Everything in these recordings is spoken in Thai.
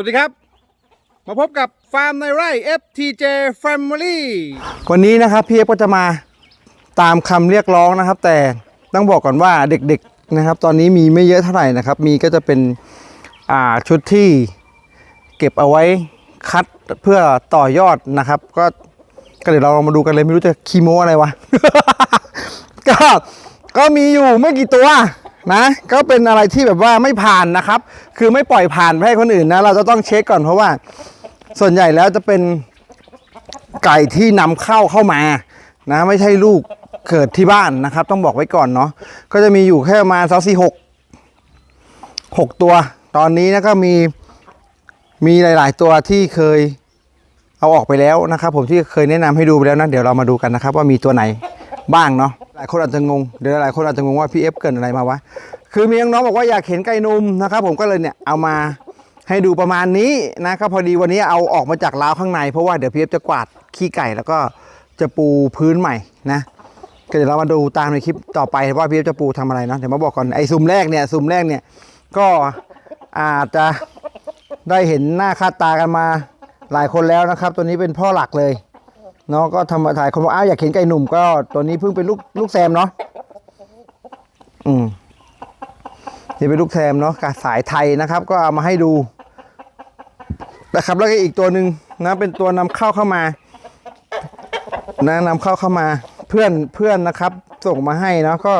วัสดีครับ มาพบกับฟาร์มในไร่ FTJ Family วันนี้นะครับพี่เอฟก็จะมาตามคำเรียกร้องนะครับ แต่ต้องบอกก่อนว่าเด็กๆนะครับ ตอนนี้มีไม่เยอะเท่าไหร่นะครับ มีก็จะเป็นอ่าชุดที่เก็บเอาไว้คัดเพื่อต่อยอดนะครับ ก็ก็เดี๋ยวเราลองมาดูกันเลยไม่รู้จะคีโมอะไรวะ ก็ก็มีอยู่ไม่กี่ตัว นะ ก็เป็นอะไรที่แบบว่าไม่ผ่านนะครับ คือไม่ปล่อยผ่านไปให้คนอื่นนะ เราจะต้องเช็คก่อนเพราะว่า ส่วนใหญ่แล้วจะเป็นไก่ที่นำเข้าเข้ามานะ ไม่ใช่ลูกเกิดที่บ้านนะครับ ต้องบอกไว้ก่อนเนาะก็จะมีอยู่แค่ประมาณสองสี่หกหกตัว ตอนนี้นะก็มีมีหลาย ๆ ตัวที่เคยเอาออกไปแล้วนะครับ ผมที่เคยแนะนำให้ดูไปแล้วนะเดี๋ยวเรามาดูกันนะครับ ว่ามีตัวไหน บ้างเนาะหลายคนอาจจะงงเดี๋ยวหลายคนอาจจะงงว่าพี่เอฟเกิดอะไรมาวะคือมีน้องบอกว่าอยากเห็นไก่นุ่มนะครับผมก็เลยเนี่ยเอามาให้ดูประมาณนี้นะก็พอดีวันนี้เอาออกมาจากล้าวข้างในเพราะว่าเดี๋ยวพี่เอฟจะกวาดขี้ไก่แล้วก็จะปูพื้นใหม่นะก็เดี๋ยวเรามาดูตามในคลิปต่อไปว่าพี่เอฟจะปูทำอะไรนะเดี๋ยวมาบอกก่อนไอ้ซุมแรกเนี่ยซุมแรกเนี่ยก็อาจจะได้เห็นหน้าค่าตากันมาหลายคนแล้วนะครับ ตัวนี้เป็นพ่อหลักเลย เนาะก็ทำมาถ่ายคนบอกอ้าวอยากเห็นไก่หนุ่มก็ตัวนี้เพิ่งเป็นลูกลูกแซมเนาะอืมนี่เป็นลูกแซมเนาะกับสายไทยนะครับ ก็เอามาให้ดูนะครับแล้วก็อีกตัวหนึ่งนะเป็นตัวนำเข้าเข้ามานะนำเข้าเข้ามาเพื่อนเพื่อนนะครับ ส่งมาให้เนาะก็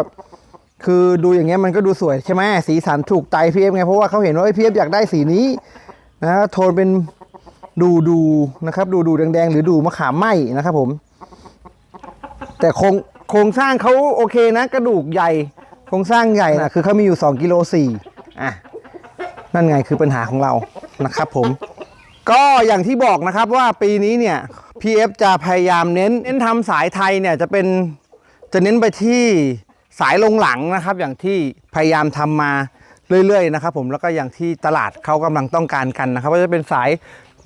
คือดูอย่างเงี้ยมันก็ดูสวยใช่ไหมสีสันถูกใจพีเอฟไงเพราะว่าเขาเห็นว่าพีเอฟอยากได้สีนี้นะโทนเป็น ดูดูนะครับ ดูดูแดงๆ หรือดูมะขามไหมนะครับผม แต่โครงโครงสร้างเขาโอเคนะ กระดูกใหญ่ โครงสร้างใหญ่นะคือเขามีอยู่2กิโลสี่อะนั่นไงคือปัญหาของเรานะครับ ผม ก็อย่างที่บอกนะครับว่าปีนี้เนี่ย PF จะพยายามเน้นเน้นทำสายไทยเนี่ยจะเป็นจะเน้นไปที่สายลงหลังนะครับ อย่างที่พยายามทำมาเรื่อยๆนะครับ ผมแล้วก็อย่างที่ตลาดเขากำลังต้องการกันนะครับ ก็จะเป็นสาย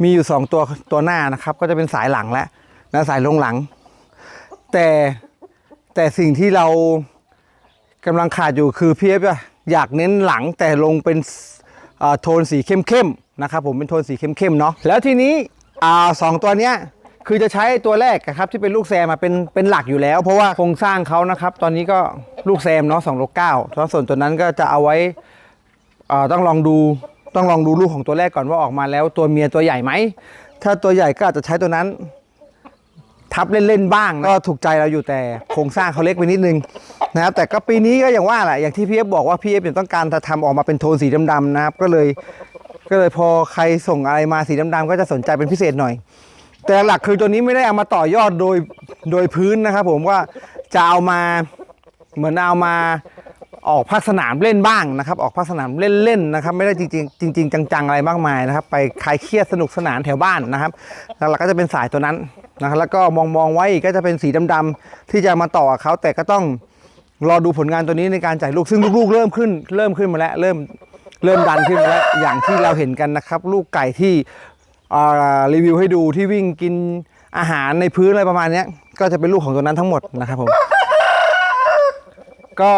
มีอยู่ 2 ตัวตัวหน้านะครับ ก็จะเป็นสายหลังและนะสายลงหลัง แต่แต่สิ่งที่เรากำลังขาดอยู่คือ PF อะอยากเน้นหลังแต่ลงเป็นโทนสีเข้มๆนะครับผมเป็นโทนสีเข้มๆเนาะแล้วทีนี้สองตัวเนี้ยคือจะใช้ตัวแรกอะครับที่เป็นลูกแซมมาเป็นเป็นหลักอยู่แล้ว เพราะว่าโครงสร้างเขานะครับ ตอนนี้ก็ลูกแซมเนาะสองโลเก้าแล้วส่วนตัวนั้นก็จะเอาไว้อ่าต้องลองดู ต้องลองดูลูกของตัวแรกก่อนว่าออกมาแล้วตัวเมียตัวใหญ่ไหม ถ้าตัวใหญ่ก็อาจจะใช้ตัวนั้น ทับเล่นๆบ้างนะก็ถูกใจเราอยู่แต่โครงสร้างเขาเล็กไปนิดนึงนะครับแต่ก็ปีนี้ก็อย่างว่าแหละอย่างที่พี่เอฟบอกว่าพี่เอฟเนี่ยต้องการจะทำออกมาเป็นโทนสีดำๆนะครับก็เลย ก็เลยพอใครส่งอะไรมาสีดำๆก็จะสนใจเป็นพิเศษหน่อย แต่หลักคือตัวนี้ไม่ได้เอามาต่อยอดโดยโดยพื้นนะครับ ผมว่าจะเอามาเหมือนเอามา ออกภาคสนามเล่นบ้างนะครับ ออกภาคสนามเล่นๆนะครับ ไม่ได้จริงๆจริงๆจังๆอะไรมากมายนะครับ ไปคลายเครียดสนุกสนานแถวบ้านนะครับหลักๆก็จะเป็นสายตัวนั้นนะครับแล้วก็มองๆไว้ก็จะเป็นสีดำๆที่จะมาต่อเขาแต่ก็ต้องรอดูผลงานตัวนี้ในการจ่ายลูกซึ่งลูกๆเริ่มขึ้น เริ่มขึ้นมาแล้วเริ่มเริ่มดันขึ้นมาแล้วอย่างที่เราเห็นกันนะครับ ลูกไก่ที่รีวิวให้ดูที่วิ่งกินอาหารในพื้นอะไรประมาณนี้ก็จะเป็นลูกของตัวนั้นทั้งหมดนะครับผมก็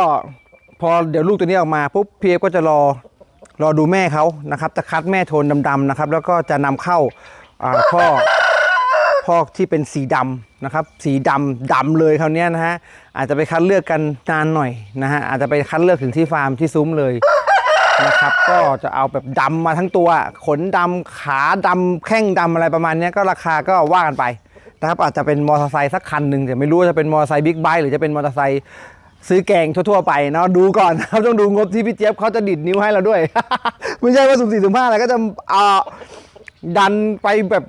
พอเดี๋ยวลูกตัวนี้ออกมาปุ๊บพีเอฟก็จะรอรอดูแม่เขานะครับจะคัดแม่โทนดำๆนะครับ แล้วก็จะนำเข้าพ่อพ่อที่เป็นสีดำนะครับ สีดำดำเลยคราวเนี้ยนะฮะอาจจะไปคัดเลือกกันนานหน่อยนะฮะอาจจะไปคัดเลือกถึงที่ฟาร์มที่ซุ้มเลยนะครับ ก็จะเอาแบบดำมาทั้งตัว ขนดำขาดำแข้งดำอะไรประมาณนี้ก็ราคาก็ว่ากันไปนะครับอาจจะเป็นมอเตอร์ไซค์สักคันหนึ่งแต่ไม่รู้จะเป็นมอเตอร์ไซค์บิ๊กไบค์หรือจะเป็นมอเตอร์ไซค์ ซื้อแกงทั่วๆไปเนาะดูก่อนนะครับต้องดูงบที่พี่เจี๊ยบเขาจะดิดนิ้วให้เราด้วย ไม่ใช่ว่าสุ่มสี่สุ่มห้าอะไรก็จะอ่าดันไปแบบ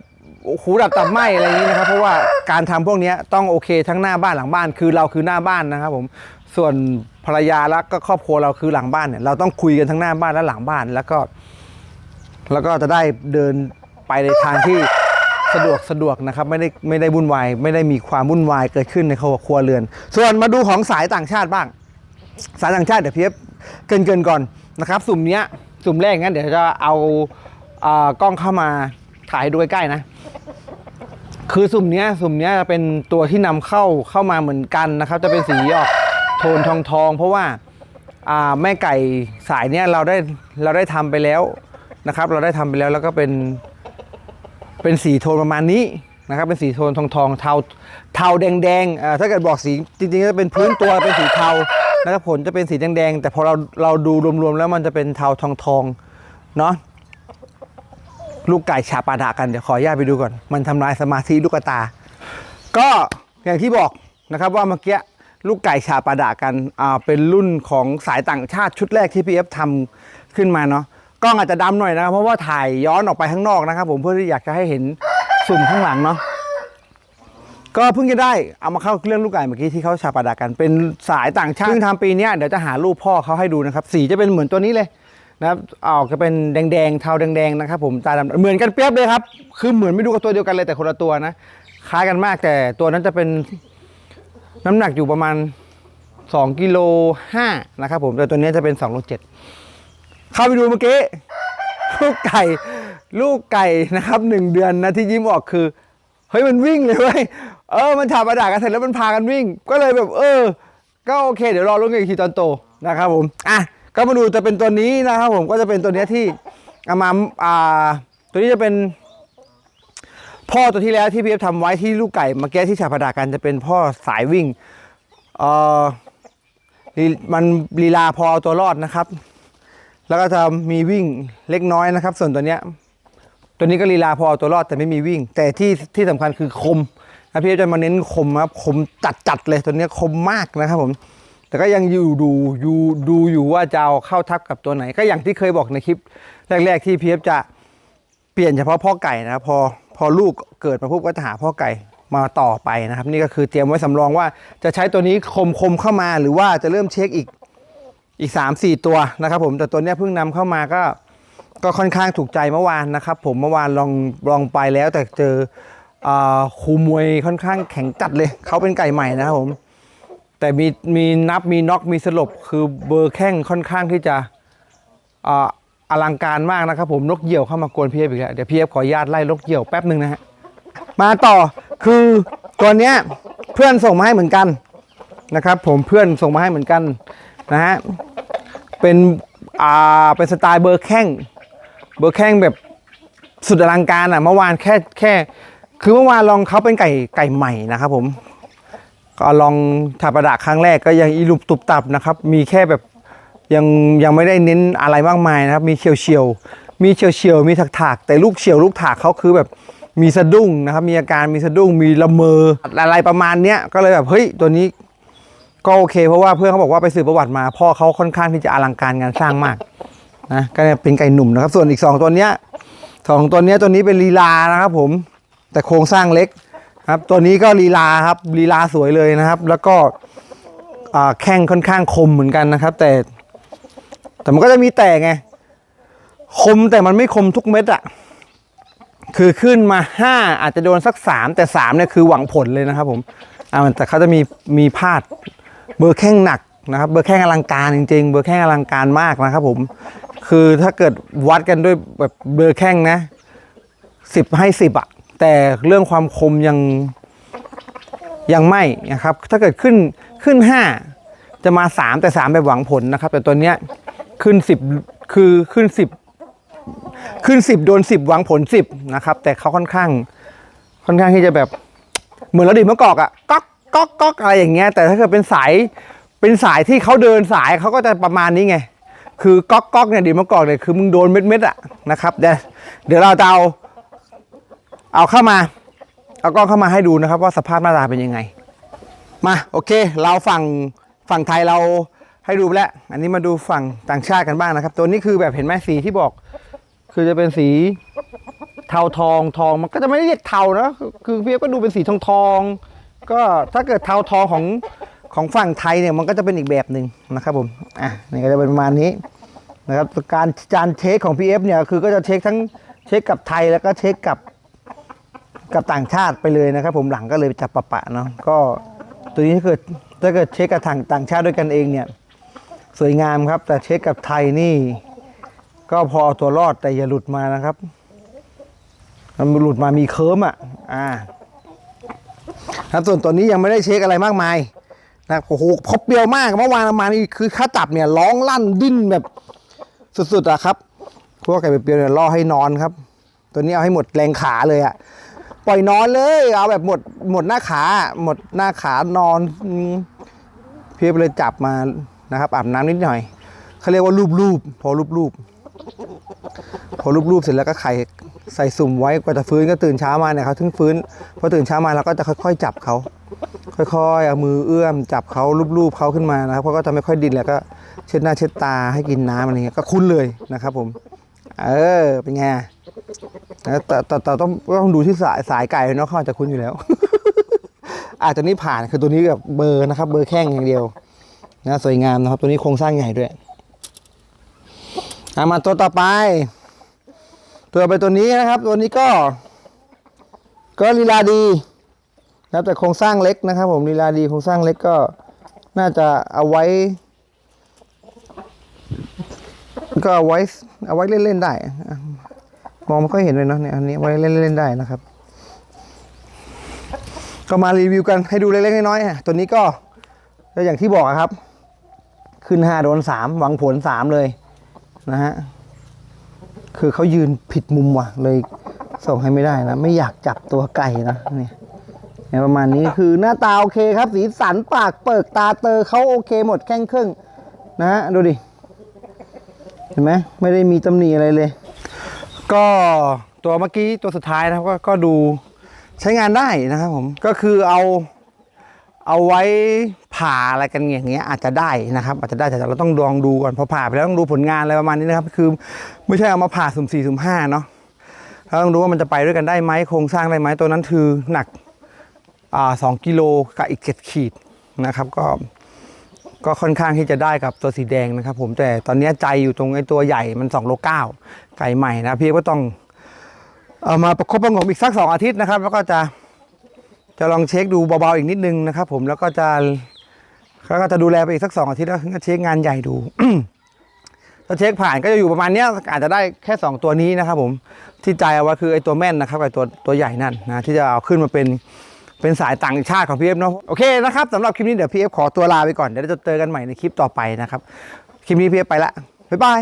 หูดับตับไหมอะไรอย่างนี้นะครับ เพราะว่าการทำพวกนี้ต้องโอเคทั้งหน้าบ้านหลังบ้าน คือเราคือหน้าบ้านนะครับผมส่วนภรรยาแล้วก็ครอบครัวเราคือหลังบ้านเนี่ยเราต้องคุยกันทั้งหน้าบ้านและหลังบ้านแล้วก็ แล้วก็จะได้เดินไปในทางที่ สะดวกสะดวกนะครับไม่ได้ไม่ได้วุ่นวายไม่ได้มีความวุ่นวายเกิดขึ้นในครอบครัวเรือน ส่วนมาดูของสายต่างชาติบ้าง สายต่างชาติเดี๋ยวเพียบเกินเกินก่อนนะครับ สุ่มเนี้ยสุ่มแรกงั้นเดี๋ยวจะเอาอ่ากล้องเข้ามาถ่ายดูใกล้ๆนะ คือสุ่มเนี้ยสุ่มเนี้ยจะเป็นตัวที่นำเข้าเข้ามาเหมือนกันนะครับ จะเป็นสีออกโทนทองทองเพราะว่าอ่าแม่ไก่สายเนี้ยเราได้เราได้ทำไปแล้วนะครับ เราได้ทำไปแล้วแล้วก็เป็น เป็นสีโทนประมาณนี้นะครับเป็นสีโทนทองทองเทาเทาแดงแดงอ่าถ้าเกิดบอกสีจริงๆจะเป็นพื้นตัวเป็นสีเทานะครับผลจะเป็นสีแดงแดงแต่พอเราเราดูรวมๆแล้วมันจะเป็นเทาทองทองเนาะลูกไก่ฉาปาดากันเดี๋ยวขออนุญาตไปดูก่อน มันทำลายสมาธิลูกตา ก็อย่างที่บอกนะครับว่าเมื่อกี้ลูกไก่ชาปาดากันอ่าเป็นรุ่นของสายต่างชาติชุดแรกที่พีเอฟทำขึ้นมาเนาะ กล้องอาจจะดำหน่อยนะครับเพราะว่าถ่ายย้อนออกไปข้างนอกนะครับ ผมเพื่อที่อยากจะให้เห็นสุ่มข้างหลังเนาะก็เพิ่งจะได้เอามาเข้าเรื่องลูกไก่เมื่อกี้ที่เขาชาปาดากันเป็นสายต่างชาติซึ่งทำปีนี้เดี๋ยวจะหารูปพ่อเขาให้ดูนะครับ สีจะเป็นเหมือนตัวนี้เลยนะครับออกจะเป็นแดงๆเทาแดงๆนะครับ ผมตาดำเหมือนกันเปียบเลยครับ คือเหมือนไม่ดูกับตัวเดียวกันเลยแต่คนละตัวนะคล้ายกันมากแต่ตัวนั้นจะเป็นน้ำหนักอยู่ประมาณ2กิโล5นะครับผมแต่ตัวนี้จะเป็น2โล7 เข้าไปดูเมื่อกี้ลูกไก่ลูกไก่นะครับหนึ่งเดือนนะที่ยิ้มออกคือเฮ้ยมันวิ่งเลยเว้ยเออมันฉาบประดากันเสร็จแล้วมันพากันวิ่ง ก็เลยแบบเออ ก็โอเค เดี๋ยวรอลุ้นกันอีกทีตอนโตนะครับผมอะก็มาดูจะเป็นตัวนี้นะครับผมก็จะเป็นตัวนี้ที่เอามาอ่าตัวนี้จะเป็น พ่อตัวที่แล้วที่พี่เอฟทำไว้ที่ลูกไก่เมื่อกี้ที่ฉาพดากันจะเป็นพ่อสายวิ่งเออมันลีลาพอเอาตัวรอดนะครับ แล้วก็จะมีวิ่งเล็กน้อยนะครับ ส่วนตัวเนี้ยตัวนี้ก็ลีลาพอเอาตัวรอดแต่ไม่มีวิ่ง แต่ที่ที่สำคัญคือคมนะพี่จะมาเน้นคมครับคมจัดจัดๆเลยตัวเนี้ยคมมากนะครับผม แต่ก็ยังอยู่ดูอยู่ดูอยู่ว่าจะเอาเข้าทับกับตัวไหน ก็อย่างที่เคยบอกในคลิปแรก ๆ ที่พีเอฟจะเปลี่ยนเฉพาะพ่อไก่นะพอพอลูกเกิดมาปุ๊บก็จะหาพ่อไก่มาต่อไปนะครับ นี่ก็คือเตรียมไว้สำรองว่าจะใช้ตัวนี้คมคมเข้ามาหรือว่าจะเริ่มเช็คอีก อีก 3 4 ตัวนะครับผมแต่ตัวนี้เพิ่งนำเข้ามาก็ก็ค่อนข้างถูกใจเมื่อวานนะครับผมเมื่อวานลองลองไปแล้วแต่เจออ่าครูมวยค่อนข้างแข็งจัดเลย เขาเป็นไก่ใหม่นะครับผม แต่มีมีนับมีน็อกมีสลบ คือเบอร์แข้งค่อนข้างที่จะอ่าอลังการมากนะครับผมนกเหยี่ยวเข้ามากวนพีเอฟอีกแล้วเดี๋ยวพีเอฟขออนุญาตไล่นกเหยี่ยวแป๊บหนึ่งนะฮะมาต่อคือตัวเนี้ยเพื่อนส่งมาให้เหมือนกันนะครับผมเพื่อนส่งมาให้เหมือนกัน นะฮะ เป็น อ่า เป็นสไตล์เบอร์แข้ง เบอร์แข้งแบบสุดอลังการอะ เมื่อวานแค่แค่ คือเมื่อวานลองเขาเป็นไก่ไก่ใหม่นะครับผม ก็ลองถาประดาครั้งแรกก็ยังอีลุบตุบตับนะครับ มีแค่แบบยังยังไม่ได้เน้นอะไรมากมายนะครับ มีเฉียวเฉียว มีเฉียวเฉียวมีถักถากแต่ลูกเฉียวลูกถากเขาคือแบบมีสะดุ้งนะครับ มีอาการมีสะดุ้งมีละเมออะไรประมาณเนี้ยก็เลยแบบเฮ้ยตัวนี้ ก็โอเคเพราะว่าเพื่อนเขาบอกว่าไปสืบประวัติมา พ่อเขาค่อนข้างที่จะอลังการงานสร้างมากนะก็เนี่ยเป็นไก่หนุ่มนะครับ ส่วนอีก 2 ตัวเนี้ยสองตัวเนี้ยตัวนี้เป็นลีลานะครับ ผมแต่โครงสร้างเล็กครับ ตัวนี้ก็ลีลาครับลีลาสวยเลยนะครับ แล้วก็แข้งค่อนข้างคมเหมือนกันนะครับ แต่ แต่มันก็จะมีแต่ไงคมแต่มันไม่คมทุกเม็ดอะคือขึ้นมาห้าอาจจะโดนสักสามแต่สามเนี่ยคือหวังผลเลยนะครับผมอ่าแต่เขาจะมีมีพลาด เบอร์แข้งหนักนะครับเบอร์แข้งอลังการจริง ๆ เบอร์แข้งอลังการมากนะครับผมคือถ้าเกิดวัดกันด้วยแบบเบอร์แข้งนะสิบให้สิบอะแต่เรื่องความคมยังยังไม่นะครับถ้าเกิดขึ้นขึ้นห้าจะมา3แต่3แบบหวังผลนะครับ แต่ตัวเนี้ยขึ้น10คือขึ้น10ขึ้น10โดน10หวังผล10นะครับ แต่เขาค่อนข้างค่อนข้างที่จะแบบเหมือนเราดิบมะกอกอะก๊อก ก๊อกก๊อกอะไรอย่างเงี้ยแต่ถ้าเกิดเป็นสายเป็นสายที่เขาเดินสายเขาก็จะประมาณนี้ไง คือก๊อกก๊อกเนี่ยดิบมะกอกเนี่ยคือมึงโดนเม็ดเม็ดๆอะนะครับเดี๋ยวเดี๋ยวเราจะเอาเอาเข้ามา เอากล้องเข้ามาให้ดูนะครับ ว่าสภาพหน้าตาเป็นยังไง มาโอเค เราฝั่งฝั่งไทยเราให้ดูไปแล้ว อันนี้มาดูฝั่งต่างชาติกันบ้างนะครับ ตัวนี้คือแบบเห็นไหมสีที่บอก คือจะเป็นสีเทาทองทองมันก็จะไม่ได้เรียกเทานะคือคือพี่เอฟก็ดูเป็นสีทองทอง ก็ถ้าเกิดเทาทองของของฝั่งไทยเนี่ยมันก็จะเป็นอีกแบบหนึ่งนะครับผมอะนี่ก็จะเป็นประมาณนี้นะครับการการเช็คของ PF เนี่ยคือก็จะเช็คทั้งเช็คกับไทยแล้วก็เช็คกับกับต่างชาติไปเลยนะครับ ผมหลังก็เลยจับปะปะเนาะก็ตัวนี้ถ้าเกิดถ้าเกิดเช็คกับทางต่างชาติด้วยกันเองเนี่ยสวยงามครับ แต่เช็คกับไทยนี่ ก็พอเอาตัวรอดแต่อย่าหลุดมานะครับมันหลุดมามีเคิร์มอะอ่า ครับส่วนตัวนี้ยังไม่ได้เช็คอะไรมากมายนะโอ้โหพบเปรียวมากเมื่อวานมานี้คือค่าจับเนี่ยร้องลั่นดิ้นแบบสุดๆอะครับพวกไก่เปรียวเนี่ยล่อให้นอนครับ ตัวนี้เอาให้หมดแรงขาเลยอะปล่อยนอนเลย เอาแบบหมดหมดหน้าขา หมดหน้าขานอนอืมพี่เลยจับมานะครับอาบน้ำนิดหน่อยเขาเรียกว่ารูปรูปๆพอรูปรูปๆพอรูปรูปๆเสร็จแล้วก็ไข่ ใส่สุ่มไว้กว่าจะฟื้นก็ตื่นเช้ามาเนี่ยเขาถึงฟื้นพอตื่นเช้ามาเราก็จะค่อยๆ จับเขาค่อยๆเอามือเอื้อมจับเขารูปๆเขาขึ้นมานะครับเขาก็จะไม่ค่อยดิ้นแล้วก็เช็ดหน้าเช็ดตาให้กินน้ำอะไรเงี้ยก็คุ้นเลยนะครับ ผม เออเป็นไงนะแต่แต่แต่ต้องต้องดูที่สายสายไก่เนาะเขาอาจจะคุ้นอยู่แล้ว อาจจะนี่ผ่านคือตัวนี้แบบเบอร์นะครับ เบอร์แข้งอย่างเดียวนะสวยงามนะครับ ตัวนี้โครงสร้างใหญ่ด้วยอะมาตัวต่อไป ตัวไปตัวนี้นะครับ ตัวนี้ก็ ก็ลีลาดีนะครับแต่โครงสร้างเล็กนะครับ ผมลีลาดีโครงสร้างเล็กก็น่าจะเอาไว้ ก็เอาไว้เอาไว้เล่นๆได้มองไม่ค่อยเห็นเลยเนาะเนี่ยอันนี้ไว้เล่นๆได้นะครับ ก็มารีวิวกันให้ดูเล็กๆน้อยๆอะตัวนี้ก็ก็อย่างที่บอกครับ ขึ้นห้าโดนสามหวังผลสามเลยนะฮะ คือเขายืนผิดมุมว่ะ เลยส่งให้ไม่ได้นะ ไม่อยากจับตัวไก่นะเนี่ยประมาณนี้คือหน้าตาโอเคครับ สีสันปากเปิกตาเตอเขาโอเคหมดแข้งครึ่งนะฮะดูดิ เห็นไหมไม่ได้มีตำหนิอะไรเลย ก็ตัวเมื่อกี้ตัวสุดท้ายนะครับก็ก็ดูใช้งานได้นะครับผมก็คือเอา เอาไว้ผ่าอะไรกันอย่างเงี้ยอาจจะได้นะครับ อาจจะได้แต่เราต้องลองดูก่อนพอผ่าไปแล้วต้องดูผลงานอะไรประมาณนี้นะครับ คือไม่ใช่เอามาผ่าสุ่มสี่สุ่มห้าเนาะเราต้องดูว่ามันจะไปด้วยกันได้ไหมโครงสร้างได้ไหมตัวนั้นคือหนักอสองกิโลกับอีกเจ็ดขีดนะครับก็ก็ค่อนข้างที่จะได้กับตัวสีแดงนะครับ ผมแต่ตอนนี้ใจอยู่ตรงไอ้ตัวใหญ่มัน2โลเก้าไก่ใหม่นะพี่ก็ต้องเอามาประคบประงมอีกสักสองอาทิตย์นะครับ แล้วก็จะ จะลองเช็คดูเบาๆอีกนิดนึงนะครับผมแล้วก็จะแล้วก็จะดูแลไปอีกสักสองอาทิตย์แล้วก็เช็คงานใหญ่ดูถ้าเช็คผ่านก็จะอยู่ประมาณเนี้ยอาจจะได้แค่ 2 ตัวนี้นะครับผมที่ใจเอาไว้คือไอ้ตัวแม่นนะครับไอ้ตัวตัวใหญ่นั่นนะที่จะเอาขึ้นมาเป็นเป็นสายต่างชาติของพีเอฟเนาะโอเคนะครับสำหรับคลิปนี้เดี๋ยวพีเอฟขอตัวลาไปก่อนเดี๋ยวเราจะเจอกันใหม่ในคลิปต่อไปนะครับ คลิปนี้พีเอฟไปละบ๊ายบาย